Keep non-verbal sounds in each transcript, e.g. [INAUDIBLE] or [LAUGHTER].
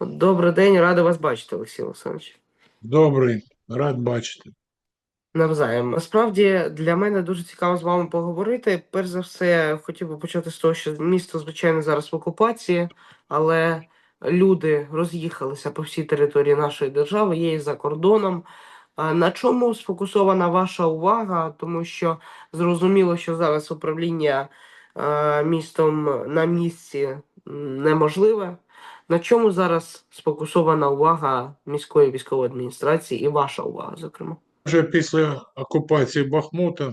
Добрий день, радий вас бачити, Олексій Олександрович. Добрий, рад бачити. Навзаєм. Насправді для мене дуже цікаво з вами поговорити. Перш за все, хотів би почати з того, що місто, звичайно, зараз в окупації, але люди роз'їхалися по всій території нашої держави, є і за кордоном. На чому сфокусована ваша увага? Тому що зрозуміло, що зараз управління е, містом на місці неможливе. На чому зараз сфокусована увага міської військової адміністрації і ваша увага, зокрема? Вже після окупації Бахмута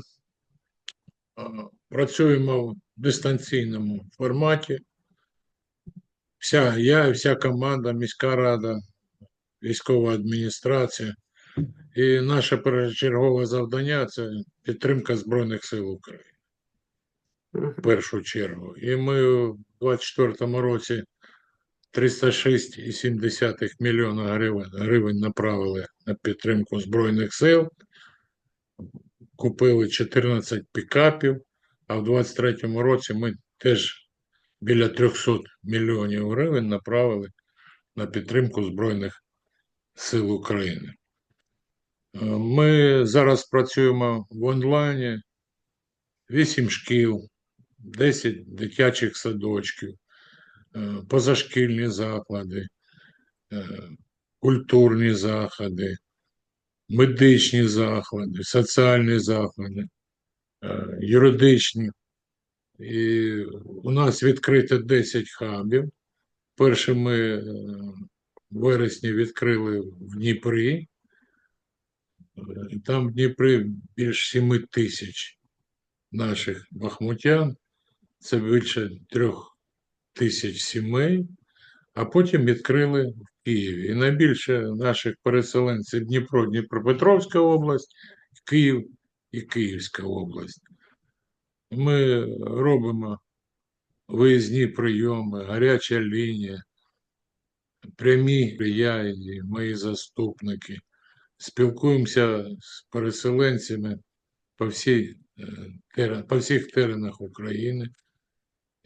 працюємо в дистанційному форматі. Вся я і вся команда, міська рада, військова адміністрація. І наше першочергове завдання це підтримка Збройних сил України в першу чергу. І ми в 2024 році 306,7 мільйона гривень, гривень направили на підтримку Збройних сил. Купили 14 пікапів, а в 2023 році ми теж біля 300 мільйонів гривень направили на підтримку Збройних сил України. Е, Ми зараз працюємо в онлайні, 8 шкіл, 10 дитячих садочків, позашкільні заклади, е, культурні заходи, медичні заклади, соціальні заклади, е, юридичні. І у нас відкрито 10 хабів. Перше ми е, в вересні відкрили в Дніпрі. Е, Там в Дніпрі більш 7 тисяч наших бахмутян. Це більше трьох тисяч сімей, а потім відкрили в Києві. І найбільше наших переселенців Дніпро, Дніпропетровська область, Київ і Київська область. Ми робимо виїзні прийоми, гаряча лінія, прямі я і мої заступники. Спілкуємося з переселенцями по, всій, е, по всіх теренах України.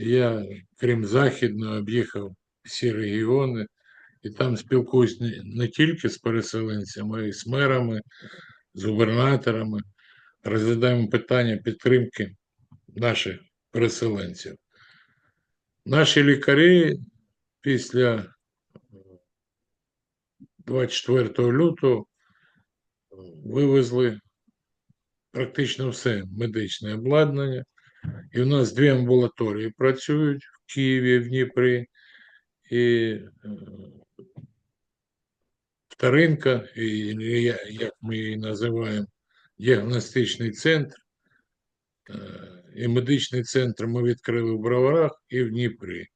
Я, крім Західного, об'їхав всі регіони і там спілкуюсь не, тільки з переселенцями, а й з мерами, з губернаторами. Розглядаємо питання підтримки наших переселенців. Наші лікарі після 24 лютого вивезли практично все медичне обладнання. І в нас дві амбулаторії працюють в Києві, в Дніпрі, і е, вторинка, і, як ми її називаємо, діагностичний центр. І медичний центр ми відкрили в Броварах і в Дніпрі.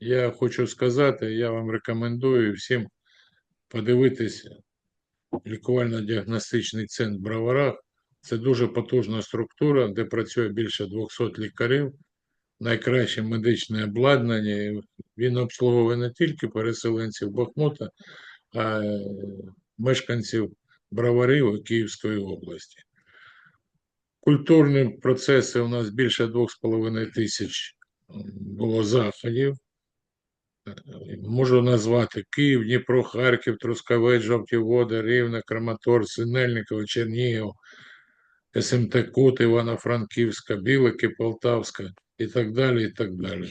Я хочу сказати, я вам рекомендую всім подивитися лікувально-діагностичний центр в Броварах. Це дуже потужна структура, де працює більше 200 лікарів, найкраще медичне обладнання. Він обслуговує не тільки переселенців Бахмута, а й мешканців Броварів і Київської області. Культурні процеси у нас більше 2,5 тисяч було заходів. Можу назвати Київ, Дніпро, Харків, Трускавець, Жовті Води, Рівне, Краматор, Синельниково, Чернігів, СМТ Кут, Івано-Франківська, Білики, Полтавська і так далі. і так далі.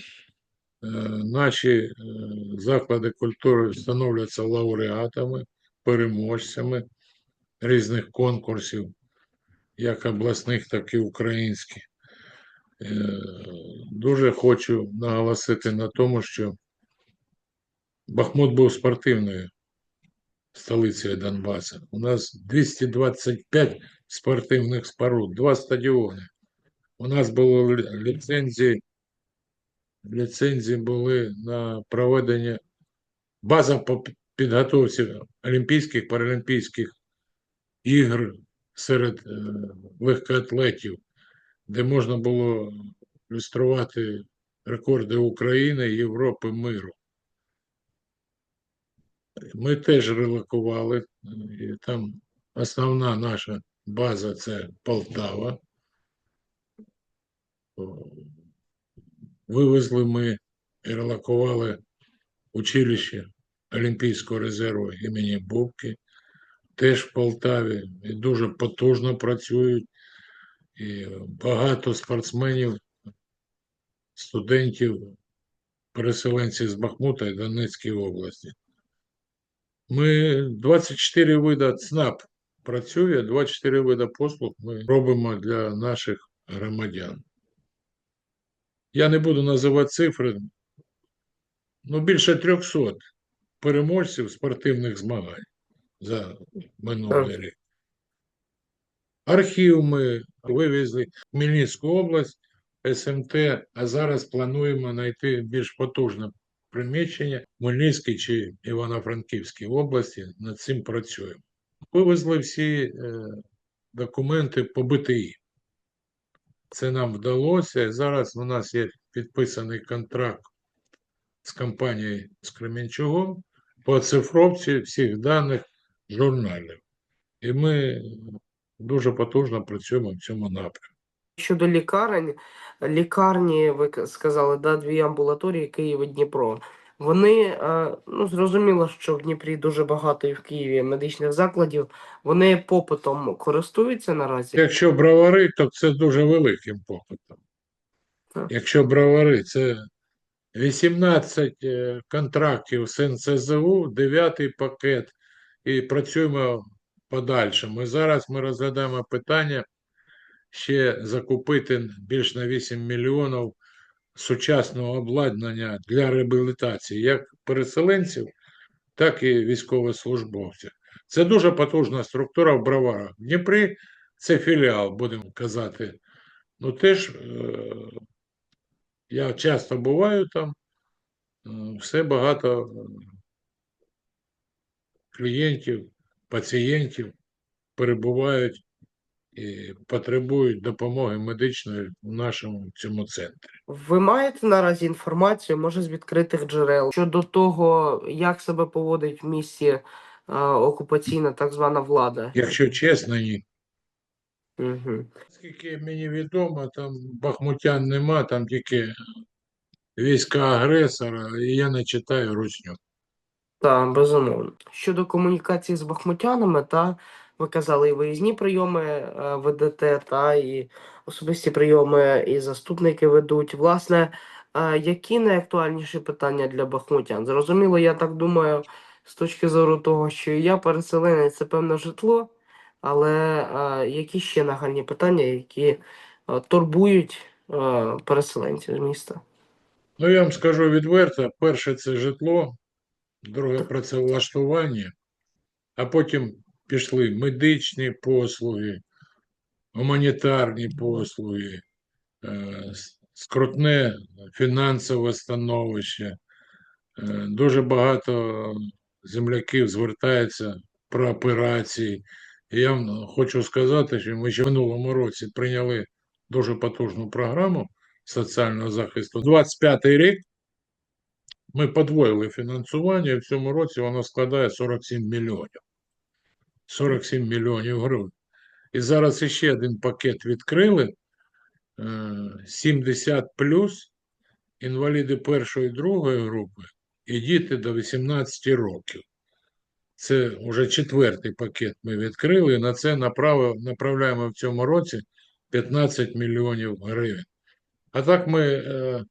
Е, Наші е, заклади культури встановлюються лауреатами, переможцями різних конкурсів, як обласних, так і українських. Е, Дуже хочу наголосити на тому, що Бахмут був спортивною столицею Донбасу. У нас 225 спортивних споруд, два стадіони. У нас були ліцензії, ліцензії були на проведення база по підготовці Олімпійських, Паралімпійських ігор серед е, легкоатлетів, де можна було ілюструвати рекорди України, Європи, миру. Ми теж релокували. І там основна наша база це Полтава. Вивезли ми і релокували училище Олімпійського резерву імені Бубки, теж в Полтаві, і дуже потужно працюють. І багато спортсменів, студентів, переселенців з Бахмута і Донецької області. Ми 24 вида ЦНАП працює, 24 вида послуг ми робимо для наших громадян. Я не буду називати цифри, ну більше 300 переможців спортивних змагань за минулий рік. Архів ми вивезли в Хмельницьку область, СМТ, а зараз плануємо знайти більш потужне приміщення Хмельницькій чи Івано-Франківській області. Над цим працюємо. Вивезли всі е, документи по БТІ. Це нам вдалося. Зараз у нас є підписаний контракт з компанією з Кременчугом по оцифровці всіх даних журналів. І ми дуже потужно працюємо в цьому напрямку. Щодо лікарень, лікарні, ви сказали, да, дві амбулаторії Київ і Дніпро. Вони, е, ну, зрозуміло, що в Дніпрі дуже багато і в Києві медичних закладів. Вони попитом користуються наразі. Якщо бровари, то це дуже великим попитом. Так. Якщо бровари, це 18 е, контрактів з НСЗУ, 9 пакет, і працюємо в подальшому. І зараз ми розглядаємо питання ще закупити більш на 8 мільйонів сучасного обладнання для реабілітації як переселенців, так і військовослужбовців. Це дуже потужна структура в Броварах. В Дніпрі це філіал, будемо казати. Ну теж е, я часто буваю там, е, все багато е, клієнтів, пацієнтів перебувають і потребують допомоги медичної в нашому цьому центрі. Ви маєте наразі інформацію, може, з відкритих джерел щодо того, як себе поводить в місті е, окупаційна так звана влада? Якщо чесно, ні. Угу. Скільки мені відомо, там бахмутян нема, там тільки війська агресора, і я не читаю русню. Так, безумовно. Щодо комунікації з бахмутянами, та ви казали і виїзні прийоми е, ведете, та і особисті прийоми, і заступники ведуть. Власне, е, які найактуальніші питання для бахмутян? Зрозуміло, я так думаю, з точки зору того, що я переселенець, це певне житло, але е, які ще нагальні питання, які турбують переселенців з міста? Ну, я вам скажу відверто: перше це житло, друге працевлаштування, а потім пішли медичні послуги, гуманітарні послуги, е, скрутне фінансове становище. Е, Дуже багато земляків звертається про операції. І я хочу сказати, що ми ще в минулому році прийняли дуже потужну програму соціального захисту. 25-й рік ми подвоїли фінансування, і в цьому році воно складає 47 мільйонів. 47 мільйонів гривень. І зараз іще один пакет відкрили. е, 70 плюс інваліди першої і другої групи і діти до 18 років. Це вже четвертий пакет ми відкрили. і На це направи- направляємо в цьому році 15 мільйонів гривень. А так ми е,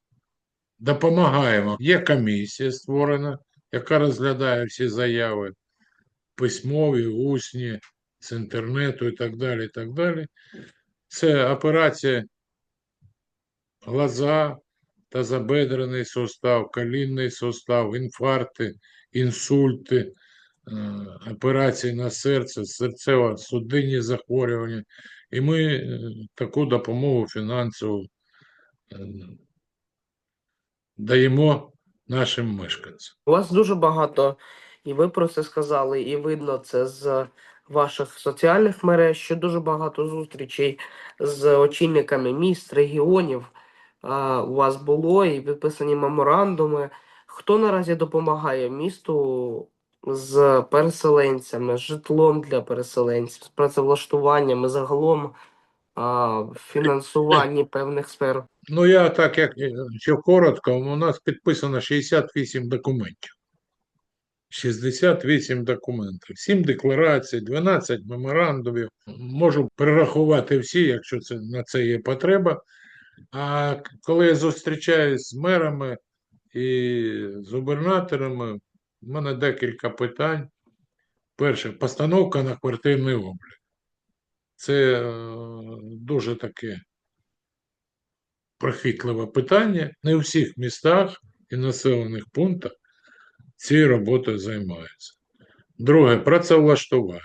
допомагаємо. Є комісія створена, яка розглядає всі заяви письмові, усні, з інтернету і так далі. і так далі. Це операція глаза, тазобедрений сустав, колінний сустав, інфаркти, інсульти, е, операції на серце, серцево-судинні захворювання. І ми е, таку допомогу фінансову е, даємо нашим мешканцям. У вас дуже багато, і ви про це сказали, і видно це з ваших соціальних мереж, що дуже багато зустрічей з очільниками міст, регіонів а, у вас було, і підписані меморандуми. Хто наразі допомагає місту з переселенцями, з житлом для переселенців, з працевлаштуванням загалом фінансуванні певних сфер? Ну, я так, як е, що коротко, у нас підписано 68 документів. 68 документів, 7 декларацій, 12 меморандумів. Можу перерахувати всі, якщо це на це є потреба. А коли я зустрічаюсь з мерами і з губернаторами, в мене декілька питань. Перше, постановка на квартирний облік. Це е, дуже таке прохитливе питання. Не у всіх містах і населених пунктах цією роботою займаються. Друге працевлаштування.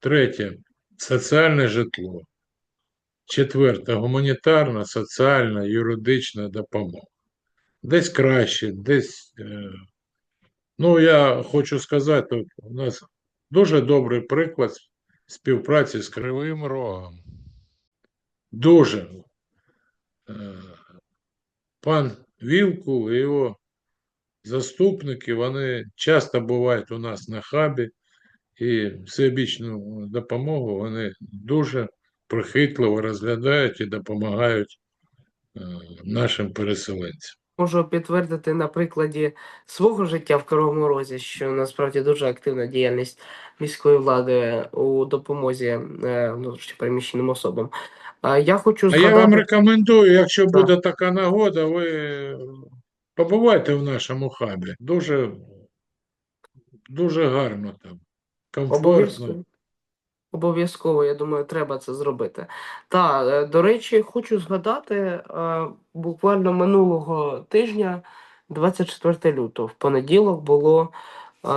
Третє соціальне житло. Четверте гуманітарна, соціальна, юридична допомога. Десь краще, десь. е, Ну, я хочу сказати, от у нас дуже добрий приклад співпраці з Кривим Рогом. Дуже. Е, Пан Вілкул і його заступники, вони часто бувають у нас на хабі, і всебічну допомогу вони дуже прихитливо розглядають і допомагають е, нашим переселенцям. Можу підтвердити на прикладі свого життя в Кривому Розі, що насправді дуже активна діяльність міської влади у допомозі е, переміщеним особам. А я хочу А я вам рекомендую, якщо Так. буде така нагода, ви побувайте в нашому хабі. Дуже, дуже гарно там, комфортно. Обов'язково. Я думаю, треба це зробити. Та, е, до речі, хочу згадати, е, буквально минулого тижня, 24 лютого, в понеділок було е,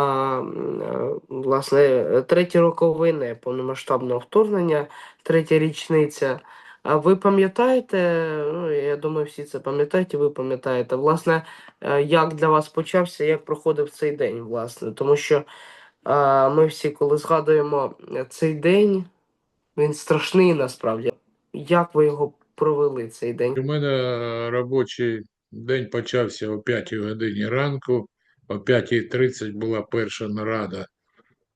власне треті роковини повномасштабного вторгнення, третя річниця. А ви пам'ятаєте, ну я думаю, всі це пам'ятають, і ви пам'ятаєте, власне, е, як для вас почався, як проходив цей день, власне, тому що. А ми всі, коли згадуємо цей день, він страшний насправді. Як ви його провели цей день? У мене робочий день почався о 5 годині ранку. О 5.30 була перша нарада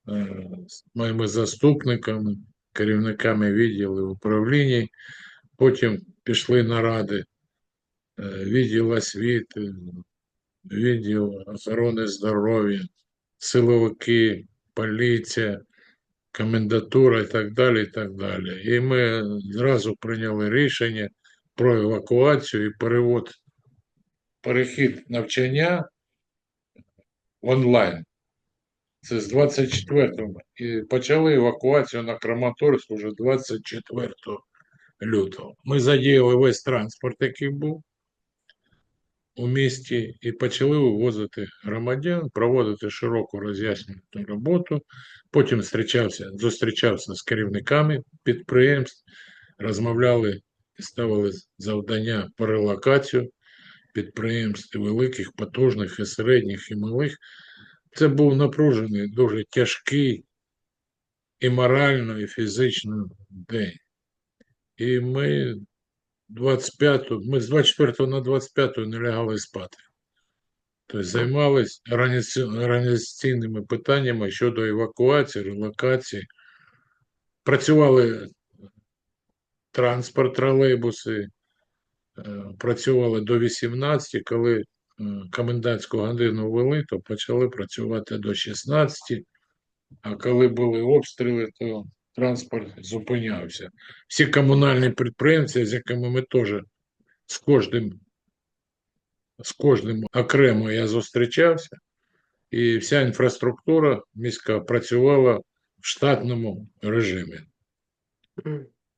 е, з моїми заступниками, керівниками відділів управління. Потім пішли наради е, відділ освіти, відділ охорони здоров'я, силовики, поліція, комендатура і так далі. і так далі. І ми зразу прийняли рішення про евакуацію і перевод, перехід навчання онлайн. Це з 24-го. І почали евакуацію на Краматорськ вже 24 лютого. Ми задіяли весь транспорт, який був у місті, і почали вивозити громадян, проводити широку роз'яснювальну роботу. Потім зустрічався, зустрічався з керівниками підприємств, розмовляли і ставили завдання по релокацію підприємств великих, потужних, і середніх, і малих. Це був напружений, дуже тяжкий і морально, і фізично день. І ми 25, ми з 24 на 25 не лягали спати. Тобто займалися організаці- організаційними питаннями щодо евакуації, релокації. Працювали транспорт, тролейбуси, е, працювали до 18, коли комендантську годину ввели, то почали працювати до 16, а коли були обстріли, то транспорт зупинявся. Всі комунальні підприємці, з якими ми теж з кожним, з кожним окремо я зустрічався, і вся інфраструктура міська працювала в штатному режимі.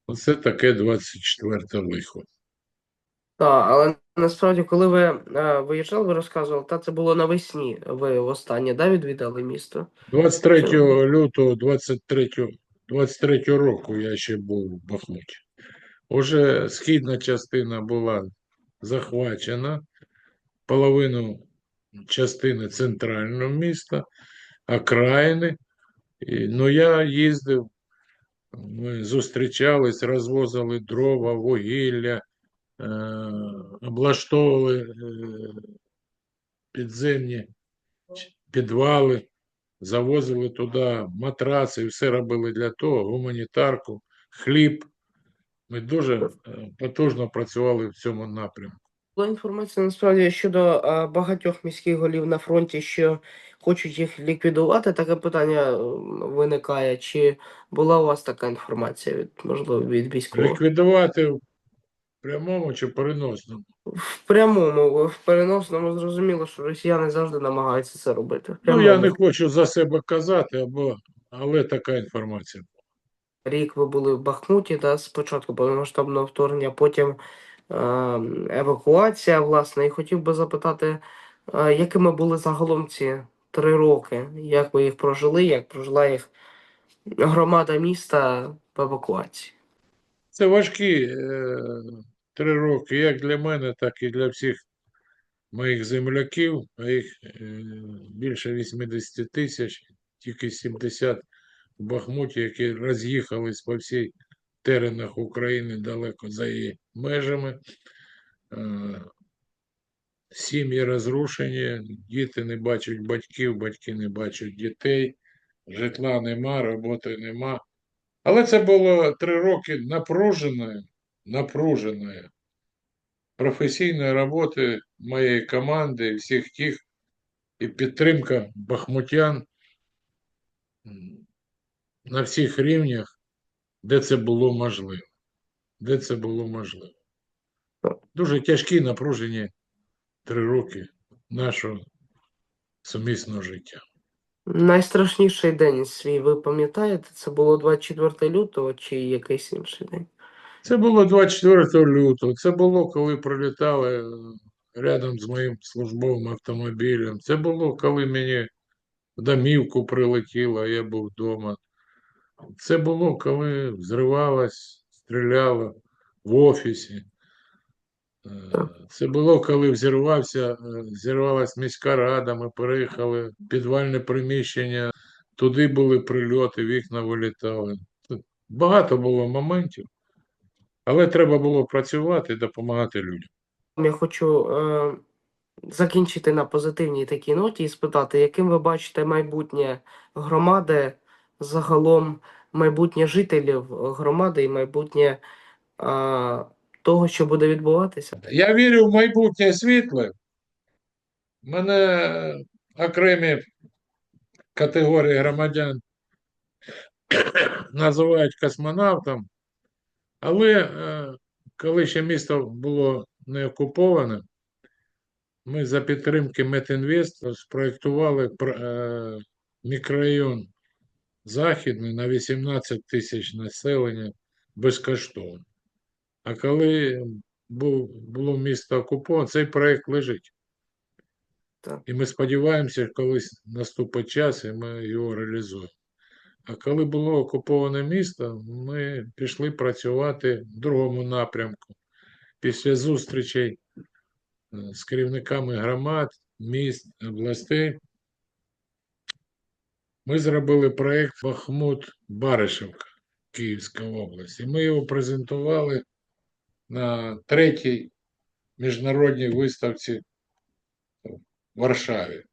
Оце таке 24 лихо. Так, але насправді, коли ви е, виїжджали, ви розказували, та це було навесні. Ви востаннє да, відвідали місто. 23 лютого 23, 23 року я ще був в Бахмуті. Уже східна частина була захвачена, половину частини центрального міста, окраїни. І, ну, я їздив, ми зустрічались, розвозили дрова, вугілля, облаштовували е, підземні підвали, завозили туди матраци, і все робили для того, гуманітарку, хліб. Ми дуже е, потужно працювали в цьому напрямку. Була інформація насправді щодо багатьох міських голів на фронті, що хочуть їх ліквідувати. Таке питання виникає. Чи була у вас така інформація від можливо від військових? Ліквідувати прямому чи переносному. В прямому, в переносному зрозуміло, що росіяни завжди намагаються це робити. Ну, я не хочу за себе казати, або, але така інформація. Рік ви були в Бахмуті, та спочатку повномасштабного вторгнення, потім е, евакуація, власне. І хотів би запитати, е, якими були загалом ці три роки? Як ви їх прожили? Як прожила їх громада міста в евакуації? Це важкі е, три роки, як для мене, так і для всіх моїх земляків, а їх е, більше 80 тисяч, тільки 70 в Бахмуті, які роз'їхались по всій теренах України далеко за її межами. Е, Сім'ї розрушені, діти не бачать батьків, батьки не бачать дітей, житла нема, роботи нема. Але це було три роки напруженої, напруженої професійної роботи моєї команди всіх тих, і підтримка бахмутян на всіх рівнях, де це було можливо. Де це було можливо. Дуже тяжкі напружені три роки нашого сумісного життя. Найстрашніший день свій, ви пам'ятаєте, це було 24 лютого чи якийсь інший день? Це було 24 лютого. Це було, коли прилітали е, рядом з моїм службовим автомобілем. Це було, коли мені в домівку прилетіло, я був вдома. Це було, коли взривалось, стріляло в офісі. Е, Це було, коли взірвався, е, міська рада, ми переїхали в підвальне приміщення, туди були прильоти, вікна вилітали. Тут Багато було моментів, але треба було працювати і допомагати людям. Я хочу е, закінчити на позитивній такій ноті і спитати, яким ви бачите майбутнє громади, загалом майбутнє жителів громади і майбутнє е, того, що буде відбуватися? Я вірю в майбутнє світле. Мене окремі категорії громадян [COUGHS] називають космонавтом, але е, коли ще місто було не окуповане, ми за підтримки Метінвест спроєктували е, мікрорайон Західний на 18 тисяч населення безкоштовно. А коли був, було місто окуповане, цей проєкт лежить. Так. І ми сподіваємося, колись наступить час, і ми його реалізуємо. А коли було окуповане місто, ми пішли працювати в другому напрямку. Після зустрічей е, з керівниками громад, міст, областей, ми зробили проєкт Бахмут Баришевка, Київська область. І ми його презентували на третій міжнародній виставці в Варшаві.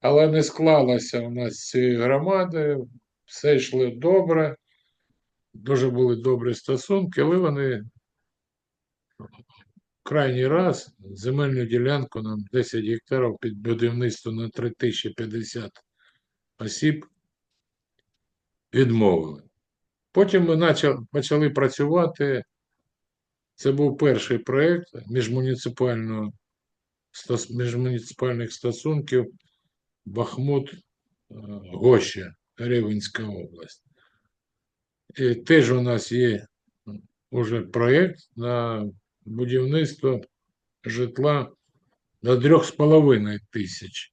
Але не склалося у нас з цієї громади, все йшло добре, дуже були добрі стосунки, але вони крайній раз земельну ділянку нам 10 гектарів під будівництво на 3050 осіб відмовили. Потім ми почали працювати. Це був перший проєкт міжмуніципальних стосунків Бахмут, е, Гоща, Рівненська область. І теж у нас є уже проєкт на будівництво житла до 3,5 тисяч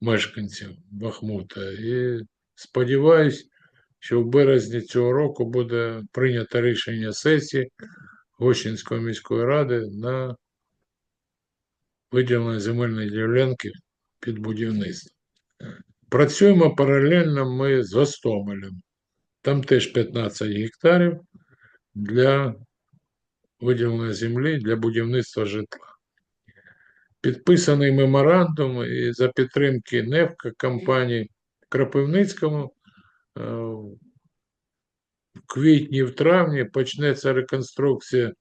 мешканців Бахмута. І сподіваюсь, що в березні цього року буде прийнято рішення сесії Гощинської міської ради на виділення земельної ділянки під будівництво. Працюємо паралельно ми з Гостомелем. Там теж 15 гектарів для виділення землі для будівництва житла. Підписаний меморандум і за підтримки НЕФКА компанії Кропивницькому е, квітні, в травні почнеться реконструкція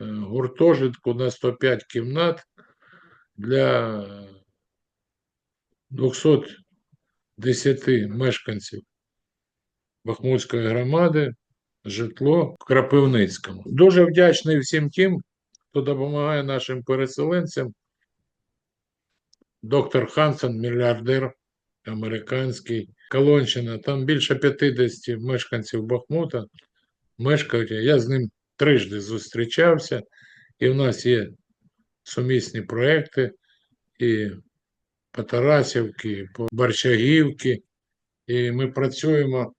гуртожитку на 105 кімнат для 210 мешканців Бахмутської громади житло в Крапивницькому. Дуже вдячний всім тим, хто допомагає нашим переселенцям. Доктор Хансен, мільярдер американський, Колонщина, там більше 50 мешканців Бахмута мешкають. Я з ним трижди зустрічався, і в нас є сумісні проекти і по Тарасівки, і по Борщагівки, і ми працюємо.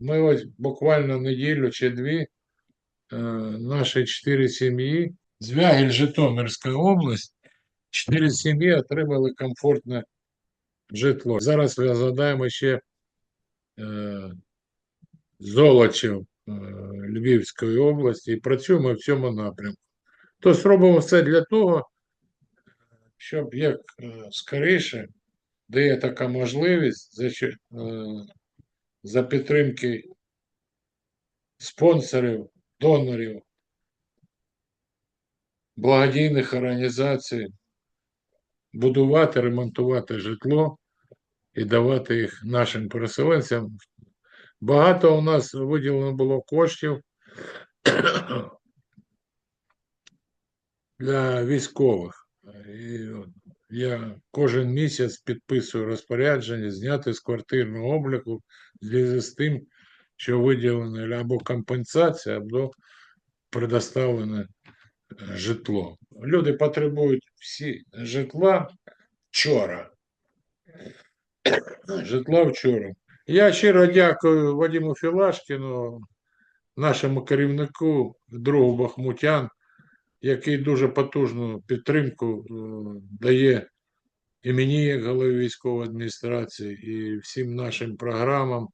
Ми ось буквально неділю чи дві, е, наші чотири сім'ї, Звягіль, Житомирська область, чотири сім'ї отримали комфортне житло. Зараз розглядаємо ще е, Золочів е, Львівської області і працюємо в цьому напрямку. Тобто робимо все для того, щоб як е, скоріше, де є така можливість, за, е, за підтримки спонсорів, донорів, благодійних організацій, будувати, ремонтувати житло і давати їх нашим переселенцям. Багато у нас виділено було коштів для військових. І я кожен місяць підписую розпорядження зняти з квартирного обліку в зв'язку з тим, що виділено або компенсація, або предоставлене е, житло. Люди потребують всі житла вчора. Житла вчора. Я щиро дякую Вадиму Філашкіну, нашому керівнику, другу Бахмутян, який дуже потужну підтримку е, дає і мені, як голові військової адміністрації, і всім нашим програмам,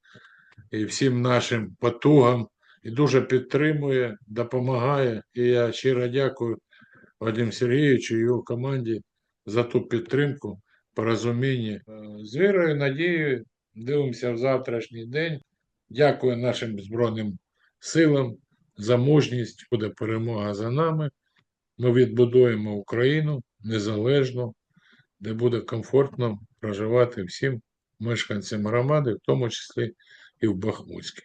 і всім нашим потугам, і дуже підтримує, допомагає. І я щиро дякую Вадиму Сергійовичу і його команді за ту підтримку, порозуміння. Е, З вірою, надією, дивимося в завтрашній день. Дякую нашим Збройним силам за мужність. Буде перемога за нами. Ми відбудуємо Україну незалежну, де буде комфортно проживати всім мешканцям громади, в тому числі і в Бахмутській.